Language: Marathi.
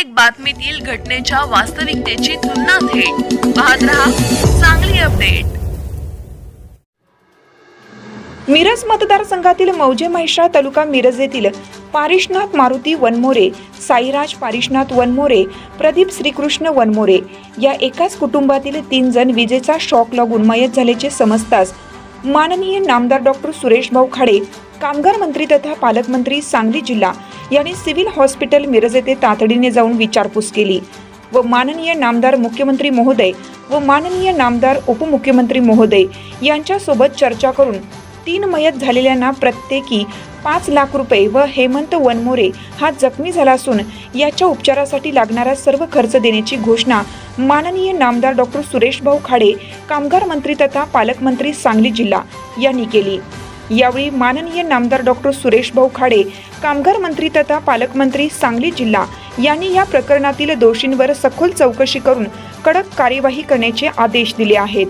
प्रत्येक बातमीतील घटनेच्या वास्तविकतेची तुलना थेट. पाहत रहा चांगली अपडेट. मिरज मतदारसंघातील मौजे महिषा तालुका मिरज येथील पारिशनाथ मारुती वनमोरे साईराज पारिशनाथ वनमोरे प्रदीप श्रीकृष्ण वनमोरे या एकाच कुटुंबातील तीन जण विजेचा शॉक लागून मयत झाल्याचे समजताच माननीय नामदार डॉक्टर सुरेश भाऊ खाडे कामगार मंत्री तथा पालकमंत्री सांगली जिल्हा यांनी सिव्हिल हॉस्पिटल मिरज येथे तातडीने जाऊन विचारपूस केली व माननीय नामदार मुख्यमंत्री महोदय व माननीय नामदार उपमुख्यमंत्री महोदय यांच्यासोबत चर्चा करून तीन मयत झालेल्यांना प्रत्येकी पाच लाख रुपये व हेमंत वनमोरे हा जखमी झाला असून याच्या उपचारासाठी लागणारा सर्व खर्च देण्याची घोषणा माननीय नामदार डॉक्टर सुरेश भाऊ खाडे कामगार मंत्री तथा पालकमंत्री सांगली जिल्हा यांनी केली. यावेळी माननीय नामदार डॉक्टर सुरेश भाऊ खाडे कामगार मंत्री तथा पालकमंत्री सांगली जिल्हा यांनी या प्रकरणातील दोषींवर सखोल चौकशी करून कडक कार्यवाही करण्याचे आदेश दिले आहेत.